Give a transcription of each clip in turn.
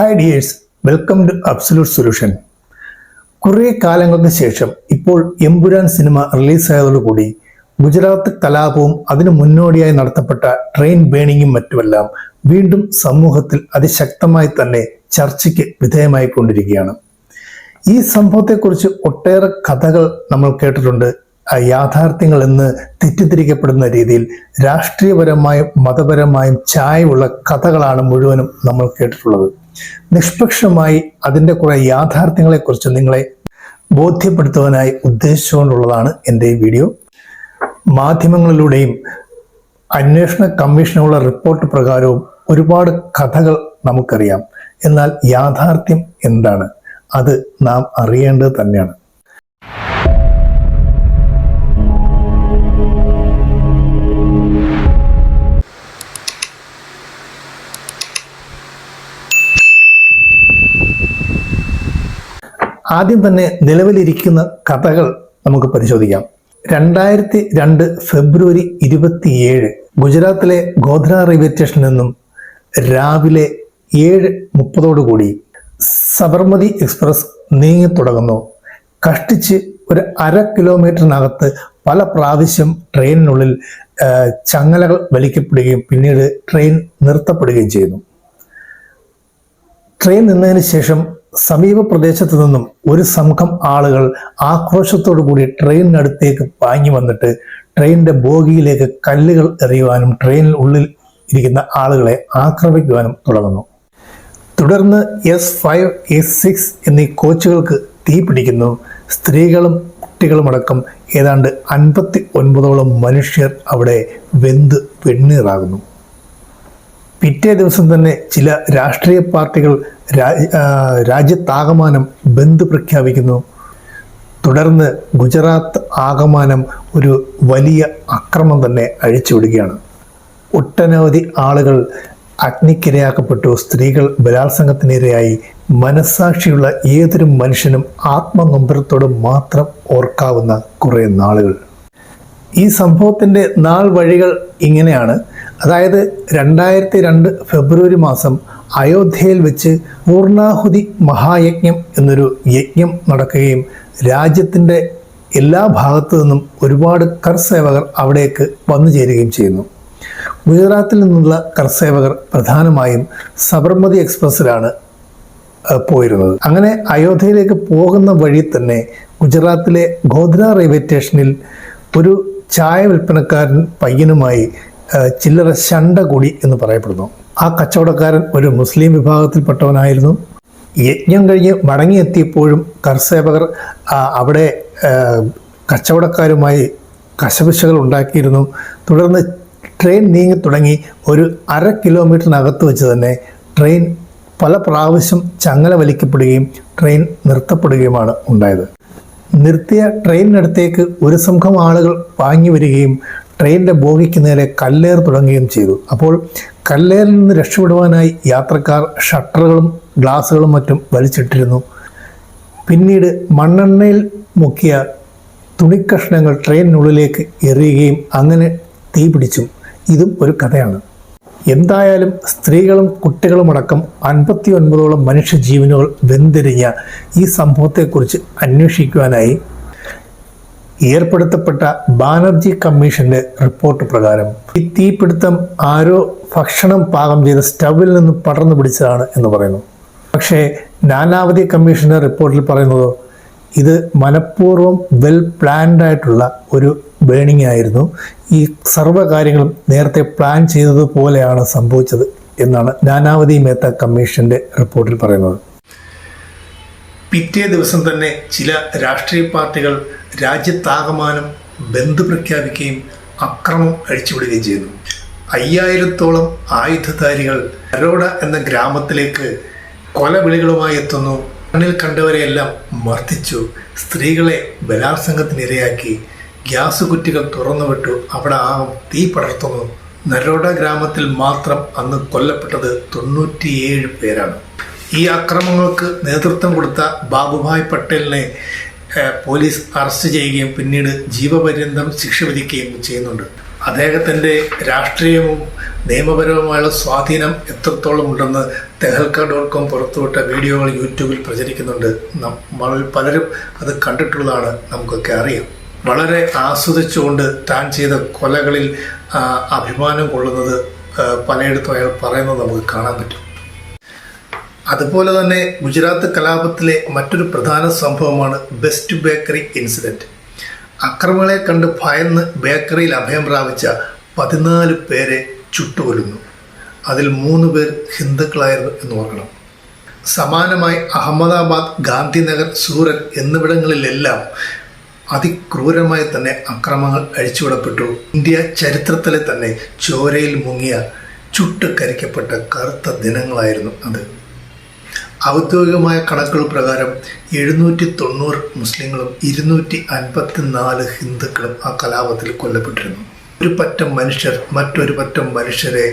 Hi dears welcome to absolute solution കുറേ കാലങ്ങൾക്ക് ശേഷം ഇപ്പോൾ എമ്പുരാൻ സിനിമ റിലീസായതോടുകൂടി ഗുജറാത്ത് കലാപവും അതിനു മുന്നോടിയായി നടത്തപ്പെട്ട ട്രെയിൻ ബേണിങ്ങും മറ്റുമെല്ലാം വീണ്ടും സമൂഹത്തിൽ അതിശക്തമായി തന്നെ ചർച്ചയ്ക്ക് വിധേയമായി കൊണ്ടിരിക്കുകയാണ് ഈ സംഭവത്തെക്കുറിച്ച് ഒട്ടേറെ കഥകൾ നമ്മൾ കേട്ടിട്ടുണ്ട്. യാഥാർത്ഥ്യങ്ങൾ എന്ന് തെറ്റിദ്ധരിക്കപ്പെടുന്ന രീതിയിൽ രാഷ്ട്രീയപരമായും മതപരമായും ചായവുള്ള കഥകളാണ് മുഴുവനും നമ്മൾ കേട്ടിട്ടുള്ളത്. നിഷ്പക്ഷമായി അതിന്റെ കുറെ യാഥാർത്ഥ്യങ്ങളെക്കുറിച്ച് നിങ്ങളെ ബോധ്യപ്പെടുത്തുവാനായി ഉദ്ദേശിച്ചുകൊണ്ടുള്ളതാണ് എന്റെ ഈ വീഡിയോ. മാധ്യമങ്ങളിലൂടെയും അന്വേഷണ കമ്മീഷനുള്ള റിപ്പോർട്ട് പ്രകാരവും ഒരുപാട് കഥകൾ നമുക്കറിയാം. എന്നാൽ യാഥാർത്ഥ്യം എന്താണ്? അത് നാം അറിയേണ്ടത് തന്നെയാണ്. ആദ്യം തന്നെ നിലവിലിരിക്കുന്ന കഥകൾ നമുക്ക് പരിശോധിക്കാം. രണ്ടായിരത്തി രണ്ട് ഫെബ്രുവരി ഇരുപത്തിയേഴ് ഗുജറാത്തിലെ ഗോധ്ര റെയിൽവേ സ്റ്റേഷനിൽ നിന്നും രാവിലെ ഏഴ് മുപ്പതോടുകൂടി സബർമതി എക്സ്പ്രസ് നീങ്ങി തുടങ്ങുന്നു. കഷ്ടിച്ച് ഒരു അര കിലോമീറ്ററിനകത്ത് പല പ്രാവശ്യം ട്രെയിനിനുള്ളിൽ ചങ്ങലകൾ വലിക്കപ്പെടുകയും പിന്നീട് ട്രെയിൻ നിർത്തപ്പെടുകയും ചെയ്യുന്നു. ട്രെയിൻ നിന്നതിന് ശേഷം സമീപ പ്രദേശത്തു നിന്നും ഒരു സംഘം ആളുകൾ ആക്രോശത്തോടു കൂടി ട്രെയിനിനടുത്തേക്ക് പാഞ്ഞു വന്നിട്ട് ട്രെയിനിന്റെ ബോഗിയിലേക്ക് കല്ലുകൾ എറിയുവാനും ട്രെയിനിൽ ഉള്ളിൽ ഇരിക്കുന്ന ആളുകളെ ആക്രമിക്കുവാനും തുടങ്ങുന്നു. തുടർന്ന് എസ് ഫൈവ് എസ് സിക്സ് എന്നീ കോച്ചുകൾക്ക് തീ പിടിക്കുന്നു. സ്ത്രീകളും കുട്ടികളുമടക്കം ഏതാണ്ട് അൻപത്തി ഒൻപതോളം മനുഷ്യർ അവിടെ വെന്ത് വെണ്ണീറാകുന്നു. പിറ്റേ ദിവസം തന്നെ ചില രാഷ്ട്രീയ പാർട്ടികൾ രാജ്യത്താകമാനം ബന്ദ് പ്രഖ്യാപിക്കുന്നു. തുടർന്ന് ഗുജറാത്ത് ആകമാനം ഒരു വലിയ അക്രമം തന്നെ അഴിച്ചുവിടുകയാണ് ഒട്ടനവധി ആളുകൾ അഗ്നിക്കിരയാക്കപ്പെട്ടു. സ്ത്രീകൾ ബലാത്സംഗത്തിനിരയായി. മനസ്സാക്ഷിയുള്ള ഏതൊരു മനുഷ്യനും ആത്മനൊമ്പരത്തോട് മാത്രം ഓർക്കാവുന്ന കുറേ നാളുകൾ. ഈ സംഭവത്തിന്റെ നാൾ വഴികൾ ഇങ്ങനെയാണ്. അതായത് രണ്ടായിരത്തി രണ്ട് ഫെബ്രുവരി മാസം അയോധ്യയിൽ വെച്ച് പൂർണാഹുതി മഹായജ്ഞം എന്നൊരു യജ്ഞം നടക്കുകയും രാജ്യത്തിന്റെ എല്ലാ ഭാഗത്തു നിന്നും ഒരുപാട് കർസേവകർ അവിടേക്ക് വന്നു ചേരുകയും ചെയ്യുന്നു. ഗുജറാത്തിൽ നിന്നുള്ള കർസേവകർ പ്രധാനമായും സബർമതി എക്സ്പ്രസ്സിലാണ് പോയിരുന്നത്. അങ്ങനെ അയോധ്യയിലേക്ക് പോകുന്ന വഴി തന്നെ ഗുജറാത്തിലെ ഗോധ്ര റെയിൽവേ സ്റ്റേഷനിൽ ഒരു ചായ വിൽപ്പനക്കാരൻ പയ്യനുമായി ചില്ലറ ശണ്ട കൂടി എന്ന് പറയപ്പെടുന്നു. ആ കച്ചവടക്കാരൻ ഒരു മുസ്ലിം വിഭാഗത്തിൽപ്പെട്ടവനായിരുന്നു. യജ്ഞം കഴിഞ്ഞ് മടങ്ങിയെത്തിയപ്പോഴും കർസേവകർ അവിടെ കച്ചവടക്കാരുമായി കശപിശകൾ ഉണ്ടാക്കിയിരുന്നു. തുടർന്ന് ട്രെയിൻ നീങ്ങി തുടങ്ങി ഒരു അര കിലോമീറ്ററിനകത്ത് വെച്ച് തന്നെ ട്രെയിൻ പല പ്രാവശ്യം ചങ്ങല വലിക്കപ്പെടുകയും ട്രെയിൻ നിർത്തപ്പെടുകയുമാണ് ഉണ്ടായത്. നിർത്തിയ ട്രെയിനിനടുത്തേക്ക് ഒരു സംഘം ആളുകൾ വാങ്ങി വരികയും ട്രെയിനിന്റെ ബോഗിക്ക് നേരെ കല്ലേർ തുടങ്ങുകയും ചെയ്തു. അപ്പോൾ കല്ലേറിൽ നിന്ന് രക്ഷപ്പെടുവാനായി യാത്രക്കാർ ഷട്ടറുകളും ഗ്ലാസുകളും മറ്റും വലിച്ചിട്ടിരുന്നു. പിന്നീട് മണ്ണെണ്ണയിൽ മുക്കിയ തുണിക്കഷ്ണങ്ങൾ ട്രെയിനിനുള്ളിലേക്ക് എറിയുകയും അങ്ങനെ തീ പിടിച്ചു. ഇതും ഒരു കഥയാണ്. എന്തായാലും സ്ത്രീകളും കുട്ടികളുമടക്കം അൻപത്തി ഒൻപതോളം മനുഷ്യജീവനുകൾ വെന്തിരിഞ്ഞ ഈ സംഭവത്തെക്കുറിച്ച് അന്വേഷിക്കുവാനായി ഏർപ്പെടുത്തപ്പെട്ട ബാനർജി കമ്മീഷന്റെ റിപ്പോർട്ട് പ്രകാരം ഈ തീപിടുത്തം ആരോ ഭക്ഷണം പാകം ചെയ്ത സ്റ്റവിൽ നിന്ന് പടർന്നു പിടിച്ചതാണ് എന്ന് പറയുന്നു. പക്ഷേ നാനാവധി കമ്മീഷന്റെ റിപ്പോർട്ടിൽ പറയുന്നത് ഇത് മനഃപൂർവം വെൽ പ്ലാൻഡ് ആയിട്ടുള്ള ഒരു ബേണിംഗ് ആയിരുന്നു. ഈ സർവ കാര്യങ്ങളും നേരത്തെ പ്ലാൻ ചെയ്തതുപോലെയാണ് സംഭവിച്ചത് എന്നാണ് നാനാവധി മേത്ത കമ്മീഷന്റെ റിപ്പോർട്ടിൽ പറയുന്നത്. പിറ്റേ ദിവസം തന്നെ ചില രാഷ്ട്രീയ പാർട്ടികൾ രാജ്യത്താകമാനം ബന്ദ് പ്രഖ്യാപിക്കുകയും അക്രമം അഴിച്ചുവിടുകയും ചെയ്തു അയ്യായിരത്തോളം ആയുധധാരികൾ അരോഡ എന്ന ഗ്രാമത്തിലേക്ക് കൊലവിളികളുമായി എത്തുന്നു. കണ്ണിൽ കണ്ടവരെയെല്ലാം മർദ്ദിച്ചു. സ്ത്രീകളെ ബലാത്സംഗത്തിനിരയാക്കി ഗ്യാസ് കുറ്റികൾ തുറന്നുവിട്ടു. അവിടെ ആകും തീ പടർത്തുന്നു. നരോഡ ഗ്രാമത്തിൽ മാത്രം അന്ന് കൊല്ലപ്പെട്ടത് തൊണ്ണൂറ്റിയേഴ് പേരാണ്. ഈ അക്രമങ്ങൾക്ക് നേതൃത്വം കൊടുത്ത ബാബുഭായ് പട്ടേലിനെ പോലീസ് അറസ്റ്റ് ചെയ്യുകയും പിന്നീട് ജീവപര്യന്തം ശിക്ഷ വിധിക്കുകയും ചെയ്യുന്നുണ്ട്. അദ്ദേഹത്തിന്റെ രാഷ്ട്രീയവും നിയമപരവുമായുള്ള സ്വാധീനം എത്രത്തോളം ഉണ്ടെന്ന് തെഹൽക്ക ഡോട്ട് കോം പുറത്തുവിട്ട വീഡിയോകൾ യൂട്യൂബിൽ പ്രചരിക്കുന്നുണ്ട്. നമ്മൾ പലരും അത് കണ്ടിട്ടുള്ളതാണ്. നമുക്കൊക്കെ അറിയാം. വളരെ ആസ്വദിച്ചുകൊണ്ട് താൻ ചെയ്ത കൊലകളിൽ അഭിമാനം കൊള്ളുന്നത് പലയിടത്തും അയാൾ പറയുന്നത് നമുക്ക് കാണാൻ പറ്റും. അതുപോലെ തന്നെ ഗുജറാത്ത് കലാപത്തിലെ മറ്റൊരു പ്രധാന സംഭവമാണ് ബെസ്റ്റ് ബേക്കറി ഇൻസിഡന്റ് അക്രമങ്ങളെ കണ്ട് ഭയന്ന് ബേക്കറിയിൽ അഭയം പ്രാപിച്ച പതിനാല് പേരെ ചുട്ടുകൊല്ലുന്നു. അതിൽ മൂന്ന് പേർ ഹിന്ദുക്കളായിരുന്നു എന്ന് ഓർക്കണം. സമാനമായി അഹമ്മദാബാദ് ഗാന്ധിനഗർ സൂറത്ത് എന്നിവിടങ്ങളിലെല്ലാം അതിക്രൂരമായി തന്നെ അക്രമങ്ങൾ അഴിച്ചുവിടപ്പെട്ടു. ഇന്ത്യ ചരിത്രത്തിലെ തന്നെ ചോരയിൽ മുങ്ങിയ ചുട്ട് കരിക്കപ്പെട്ട കറുത്ത ദിനങ്ങളായിരുന്നു അത്. ഔദ്യോഗികമായ കണക്കുകൾ പ്രകാരം എഴുന്നൂറ്റി തൊണ്ണൂറ് മുസ്ലിങ്ങളും ഇരുന്നൂറ്റി അൻപത്തി നാല് ഹിന്ദുക്കളും ആ കലാപത്തിൽ കൊല്ലപ്പെട്ടിരുന്നു. ഒരു പറ്റം മനുഷ്യർ മറ്റൊരു പറ്റം മനുഷ്യരെ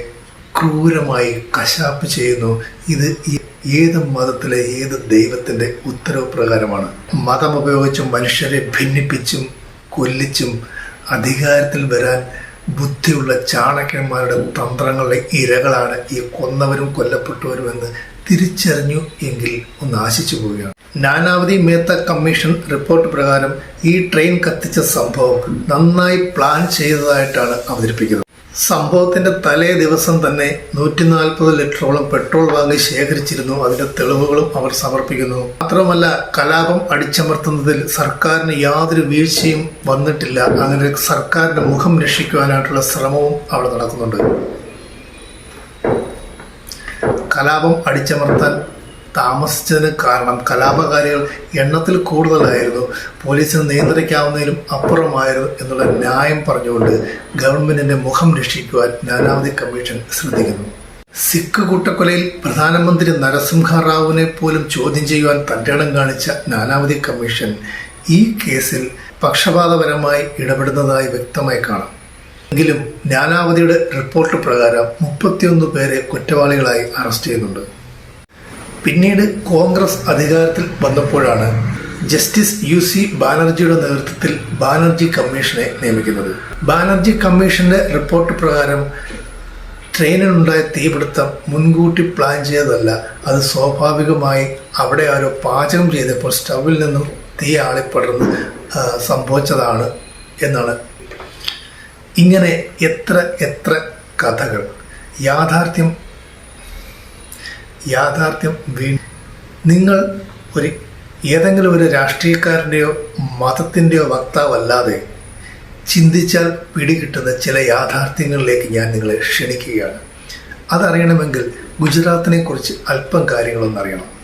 ക്രൂരമായി കശാപ്പ് ചെയ്യുന്നു. ഇത് ഏത് മതത്തിലെ ഏത് ദൈവത്തിന്റെ ഉത്തരവ് പ്രകാരമാണ്? മതം ഉപയോഗിച്ചും മനുഷ്യരെ ഭിന്നിപ്പിച്ചും കൊല്ലിച്ചും അധികാരത്തിൽ വരാൻ ബുദ്ധിയുള്ള ചാണക്യന്മാരുടെ തന്ത്രങ്ങളുടെ ഇരകളാണ് ഈ കൊന്നവരും കൊല്ലപ്പെട്ടവരും എന്ന് തിരിച്ചറിഞ്ഞു എങ്കിൽ ഒന്ന് ആശിച്ചു പോവുകയാണ്. നാനാവതി മേത്ത കമ്മീഷൻ റിപ്പോർട്ട് പ്രകാരം ഈ ട്രെയിൻ കത്തിച്ച സംഭവം നന്നായി പ്ലാൻ ചെയ്തതായിട്ടാണ് അവതരിപ്പിക്കുന്നത്. സംഭവത്തിന്റെ തലേ ദിവസം തന്നെ നൂറ്റി നാൽപ്പത് ലിറ്ററോളം പെട്രോൾ വാങ്ങി ശേഖരിച്ചിരുന്നു. അതിന്റെ തെളിവുകളും അവർ സമർപ്പിക്കുന്നു. മാത്രമല്ല കലാപം അടിച്ചമർത്തുന്നതിൽ സർക്കാരിന് യാതൊരു വീഴ്ചയും വന്നിട്ടില്ല. അങ്ങനെ സർക്കാരിന്റെ മുഖം രക്ഷിക്കുവാനായിട്ടുള്ള ശ്രമവും അവിടെ നടക്കുന്നുണ്ട്. കലാപം അടിച്ചമർത്താൻ താമസിച്ചതിന് കാരണം കലാപകാരികൾ എണ്ണത്തിൽ കൂടുതലായിരുന്നു. പോലീസിന് നിയന്ത്രിക്കാവുന്നതിലും അപ്പുറമായിരുന്നു എന്നുള്ള ന്യായം പറഞ്ഞുകൊണ്ട് ഗവൺമെന്റിന്റെ മുഖം രക്ഷിക്കുവാൻ നാനാവധി കമ്മീഷൻ ശ്രദ്ധിക്കുന്നു. സിഖ് കൂട്ടക്കൊലയിൽ പ്രധാനമന്ത്രി നരസിംഹ റാവുവിനെ പോലും ചോദ്യം ചെയ്യുവാൻ തന്റേടം കാണിച്ച നാനാവധി കമ്മീഷൻ ഈ കേസിൽ പക്ഷപാതപരമായി ഇടപെടുന്നതായി വ്യക്തമായി കാണാം. എങ്കിലും നാനാവധിയുടെ റിപ്പോർട്ട് പ്രകാരം മുപ്പത്തിയൊന്ന് പേരെ കുറ്റവാളികളായി അറസ്റ്റ് ചെയ്യുന്നുണ്ട്. പിന്നീട് കോൺഗ്രസ് അധികാരത്തിൽ വന്നപ്പോഴാണ് ജസ്റ്റിസ് യു സി ബാനർജിയുടെ നേതൃത്വത്തിൽ ബാനർജി കമ്മീഷനെ നിയമിക്കുന്നത്. ബാനർജി കമ്മീഷന്റെ റിപ്പോർട്ട് പ്രകാരം ട്രെയിനിനുണ്ടായ തീപിടുത്തം മുൻകൂട്ടി പ്ലാൻ ചെയ്തതല്ല അത് സ്വാഭാവികമായി അവിടെ ആരോ പാചകം ചെയ്തപ്പോൾ സ്റ്റവിൽ നിന്നും തീ ആളിപ്പടർന്ന് സംഭവിച്ചതാണ് എന്നാണ് ഇങ്ങനെ എത്ര എത്ര കഥകൾ. യാഥാർത്ഥ്യം യാഥാർത്ഥ്യം വീ നിങ്ങൾ ഒരു ഏതെങ്കിലും ഒരു രാഷ്ട്രീയക്കാരന്റെയോ മതത്തിന്റെയോ വക്താവല്ലാതെ ചിന്തിച്ചാൽ പിടികിട്ടുന്ന ചില യാഥാർത്ഥ്യങ്ങളിലേക്ക് ഞാൻ നിങ്ങളെ ക്ഷണിക്കുകയാണ്. അതറിയണമെങ്കിൽ ഗുജറാത്തിനെക്കുറിച്ച് അല്പം കാര്യങ്ങളൊന്നറിയണം.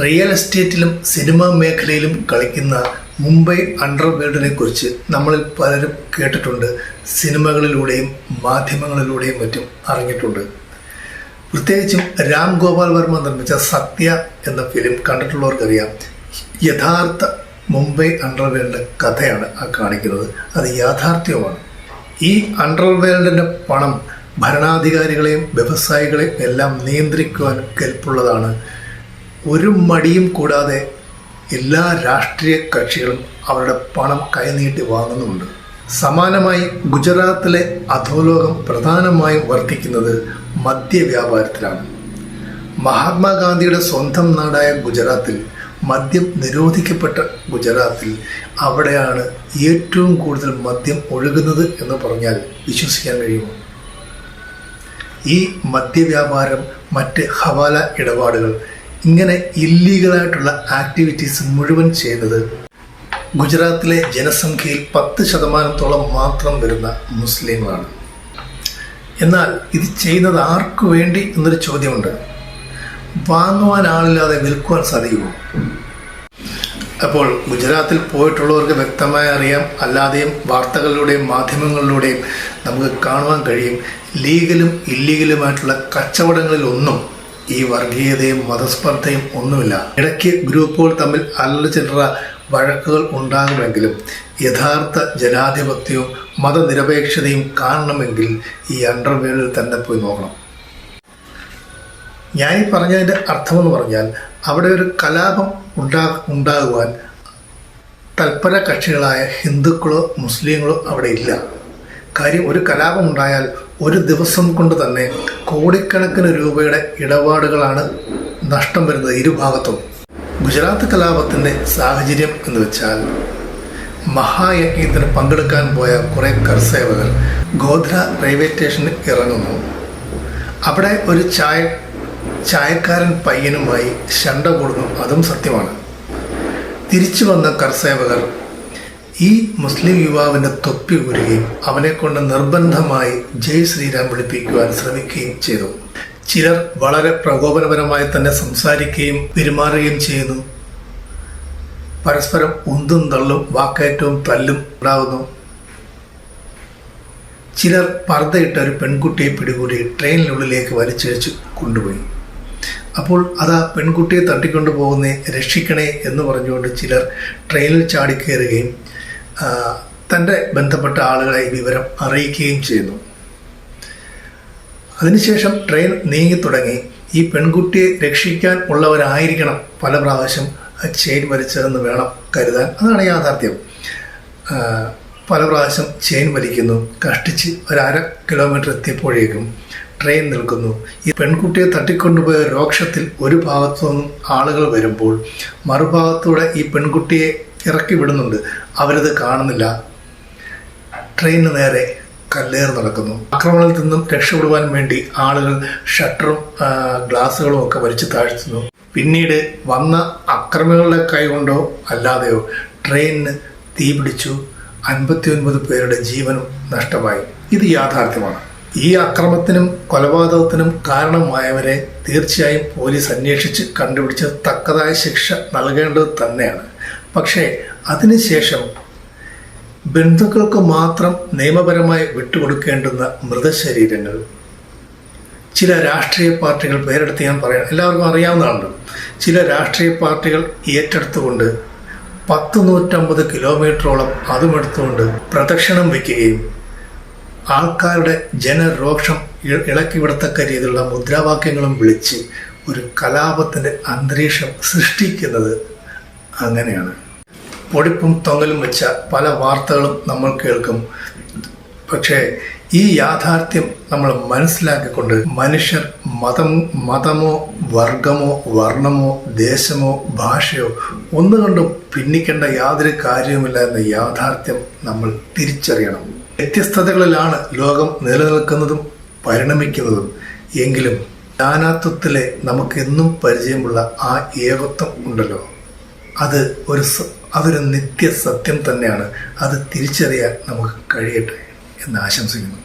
റിയൽ എസ്റ്റേറ്റിലും സിനിമാ മേഖലയിലും കളിക്കുന്ന മുംബൈ അണ്ടർവേൾഡിനെ കുറിച്ച് നമ്മളിൽ പലരും കേട്ടിട്ടുണ്ട് സിനിമകളിലൂടെയും മാധ്യമങ്ങളിലൂടെയും മറ്റും അറിഞ്ഞിട്ടുണ്ട്. പ്രത്യേകിച്ചും രാം ഗോപാൽ വർമ്മ നിർമ്മിച്ച സത്യ എന്ന ഫിലിം കണ്ടിട്ടുള്ളവർക്കറിയാം. യഥാർത്ഥ മുംബൈ അണ്ടർവേൾഡ് കഥയാണ് ആ കാണിക്കുന്നത്. അത് യാഥാർത്ഥ്യവുമാണ് ഈ അണ്ടർവേൾഡിന്റെ പണം ഭരണാധികാരികളെയും വ്യവസായികളെയും എല്ലാം നിയന്ത്രിക്കുവാൻ കെൽപ്പുള്ളതാണ് ഒരു മടിയും കൂടാതെ എല്ലാ രാഷ്ട്രീയ കക്ഷികളും അവരുടെ പണം കൈനീട്ടി വാങ്ങുന്നുണ്ട് സമാനമായി ഗുജറാത്തിലെ അധോലോകം പ്രധാനമായും വർദ്ധിക്കുന്നത് മദ്യവ്യാപാരത്തിലാണ് മഹാത്മാഗാന്ധിയുടെ സ്വന്തം നാടായ ഗുജറാത്തിൽ മദ്യം നിരോധിക്കപ്പെട്ട ഗുജറാത്തിൽ അവിടെയാണ് ഏറ്റവും കൂടുതൽ മദ്യം ഒഴുകുന്നത് എന്ന് പറഞ്ഞാൽ വിശ്വസിക്കാൻ കഴിയുമോ? ഈ മദ്യവ്യാപാരം മറ്റ് ഹവാല ഇടപാടുകൾ ഇങ്ങനെ ഇല്ലീഗലായിട്ടുള്ള ആക്ടിവിറ്റീസ് മുഴുവൻ ചെയ്യുന്നത് ഗുജറാത്തിലെ ജനസംഖ്യയിൽ പത്ത് ശതമാനത്തോളം മാത്രം വരുന്ന മുസ്ലിങ്ങളാണ്. എന്നാൽ ഇത് ചെയ്യുന്നത് ആർക്കു വേണ്ടി എന്നൊരു ചോദ്യമുണ്ട്. വാങ്ങുവാൻ ആളില്ലാതെ വിൽക്കുവാൻ സാധിക്കുമോ? അപ്പോൾ ഗുജറാത്തിൽ പോയിട്ടുള്ളവർക്ക് വ്യക്തമായി അറിയാം അല്ലാതെയും വാർത്തകളിലൂടെയും മാധ്യമങ്ങളിലൂടെയും നമുക്ക് കാണുവാൻ കഴിയും ലീഗലും ഇല്ലീഗലുമായിട്ടുള്ള കച്ചവടങ്ങളിലൊന്നും ഈ വർഗീയതയും മതസ്പർദ്ധയും ഒന്നുമില്ല. ഇടയ്ക്ക് ഗ്രൂപ്പുകൾ തമ്മിൽ അല്ലറ ചില്ലറ വഴക്കുകൾ ഉണ്ടാകുമെങ്കിലും യഥാർത്ഥ ജനാധിപത്യവും മതനിരപേക്ഷതയും കാണണമെങ്കിൽ ഈ അണ്ടർവേളിൽ തന്നെ പോയി നോക്കണം. ഞാൻ ഈ പറഞ്ഞതിന്റെ അർത്ഥമെന്ന് പറഞ്ഞാൽ അവിടെ ഒരു കലാപം ഉണ്ടാ ഉണ്ടാകുവാൻ തൽപര കക്ഷികളായ ഹിന്ദുക്കളോ മുസ്ലിങ്ങളോ അവിടെ ഇല്ല. കാര്യം ഒരു കലാപം ഉണ്ടായാൽ ഒരു ദിവസം കൊണ്ട് തന്നെ കോടിക്കണക്കിന് രൂപയുടെ ഇടപാടുകളാണ് നഷ്ടം വരുന്നത് ഇരുഭാഗത്തും ഗുജറാത്ത് കലാപത്തിന്റെ സാഹചര്യം എന്ന് വെച്ചാൽ മഹായജ്ഞത്തിന് പങ്കെടുക്കാൻ പോയ കുറേ കർസേവകർ ഗോധ്ര റെയിൽവേ സ്റ്റേഷനിൽ ഇറങ്ങുന്നു. അവിടെ ഒരു ചായ ചായക്കാരൻ പയ്യനുമായി ശണ്ട കൂടുന്നു. അതും സത്യമാണ്. തിരിച്ചു വന്ന കർസേവകർ ഈ മുസ്ലിം യുവാവിന്റെ തൊപ്പി ഊരുകയും അവനെ കൊണ്ട് നിർബന്ധമായി ജയ് ശ്രീരാം വിളിപ്പിക്കുവാൻ ശ്രമിക്കുകയും ചെയ്തു. ചിലർ വളരെ പ്രകോപനപരമായി തന്നെ സംസാരിക്കുകയും പെരുമാറുകയും ചെയ്യുന്നു. പരസ്പരം ഉന്തും തള്ളും വാക്കേറ്റവും തല്ലും ഉണ്ടാകുന്നു ചിലർ പർദ്ദയിട്ട ഒരു പെൺകുട്ടിയെ പിടികൂടി ട്രെയിനിനുള്ളിലേക്ക് വലിച്ചിഴച്ച് കൊണ്ടുപോയി. അപ്പോൾ അത് ആ പെൺകുട്ടിയെ തട്ടിക്കൊണ്ടു പോകുന്നേ രക്ഷിക്കണേ എന്ന് പറഞ്ഞുകൊണ്ട് ചിലർ ട്രെയിനിൽ ചാടിക്കയറുകയും തന്റെ ബന്ധപ്പെട്ട ആളുകളെ വിവരം അറിയിക്കുകയും ചെയ്യുന്നു. അതിനുശേഷം ട്രെയിൻ നീങ്ങി തുടങ്ങി ഈ പെൺകുട്ടിയെ രക്ഷിക്കാൻ ഉള്ളവരായിരിക്കണം പല പ്രാവശ്യം ചെയിൻ വലിച്ചതെന്ന് വേണം കരുതാൻ. അതാണ് യാഥാർത്ഥ്യം. പല പ്രാവശ്യം ചെയിൻ വലിക്കുന്നു. കഷ്ടിച്ച് ഒരു അര കിലോമീറ്റർ എത്തിയപ്പോഴേക്കും ട്രെയിൻ നിൽക്കുന്നു. ഈ പെൺകുട്ടിയെ തട്ടിക്കൊണ്ടുപോയ രോക്ഷത്തിൽ ഒരു ഭാഗത്തു നിന്നും ആളുകൾ വരുമ്പോൾ മറുഭാഗത്തൂടെ ഈ പെൺകുട്ടിയെ ഇറക്കി വിടുന്നുണ്ട്. അവരത് കാണുന്നില്ല. ട്രെയിനിന് നേരെ കല്ലേർ നടക്കുന്നു. ആക്രമണത്തിൽ നിന്നും രക്ഷപ്പെടുവാൻ വേണ്ടി ആളുകൾ ഷട്ടറും ഗ്ലാസുകളും ഒക്കെ വലിച്ചു താഴ്ത്തുന്നു. പിന്നീട് വന്ന അക്രമികളുടെ കൈകൊണ്ടോ അല്ലാതെയോ ട്രെയിനിന് തീപിടിച്ചു. അൻപത്തി ഒൻപത് പേരുടെ ജീവനും നഷ്ടമായി. ഇത് യാഥാർത്ഥ്യമാണ്. ഈ അക്രമത്തിനും കൊലപാതകത്തിനും കാരണമായവരെ തീർച്ചയായും പോലീസ് അന്വേഷിച്ച് കണ്ടുപിടിച്ച് തക്കതായ ശിക്ഷ നൽകേണ്ടത് തന്നെയാണ്. പക്ഷേ അതിനുശേഷം ബന്ധുക്കൾക്ക് മാത്രം നിയമപരമായി വിട്ടുകൊടുക്കേണ്ടുന്ന മൃതശരീരങ്ങൾ. ചില രാഷ്ട്രീയ പാർട്ടികൾ പേരെടുത്ത് ഞാൻ പറയാം. എല്ലാവർക്കും അറിയാവുന്നതാണ്. ചില രാഷ്ട്രീയ പാർട്ടികൾ ഏറ്റെടുത്തുകൊണ്ട് പത്ത് നൂറ്റമ്പത് കിലോമീറ്ററോളം അതുമെടുത്തുകൊണ്ട് പ്രദക്ഷിണം വയ്ക്കുകയും ആൾക്കാരുടെ ജനരോക്ഷം ഇളക്കിവിടത്തക്ക ഇളക്കി വിടത്തക്ക രീതിയിലുള്ള മുദ്രാവാക്യങ്ങളും വിളിച്ച് ഒരു കലാപത്തിന്റെ അന്തരീക്ഷം സൃഷ്ടിക്കുന്നത് അങ്ങനെയാണ്. പൊടിപ്പും തൊങ്ങലും വെച്ച പല വാർത്തകളും നമ്മൾ കേൾക്കും. പക്ഷേ ഈ യാഥാർത്ഥ്യം നമ്മൾ മനസ്സിലാക്കിക്കൊണ്ട് മനുഷ്യർ മതം മതമോ വർഗമോ വർണമോ ദേശമോ ഭാഷയോ ഒന്നുകൊണ്ടും ഭിന്നിക്കേണ്ട യാതൊരു കാര്യവുമില്ല എന്ന യാഥാർത്ഥ്യം നമ്മൾ തിരിച്ചറിയണം. വ്യത്യസ്തതകളിലാണ് ലോകം നിലനിൽക്കുന്നതും പരിണമിക്കുന്നതും. എങ്കിലും നാനാത്വത്തിലെ നമുക്കെന്നും പരിചയമുള്ള ആ ഏകത്വം ഉണ്ടല്ലോ. അത് ഒരു അതൊരു അതൊരു നിത്യസത്യം തന്നെയാണ്. അത് തിരിച്ചറിയാൻ നമുക്ക് കഴിയട്ടെ എന്ന് ആശംസിക്കുന്നു.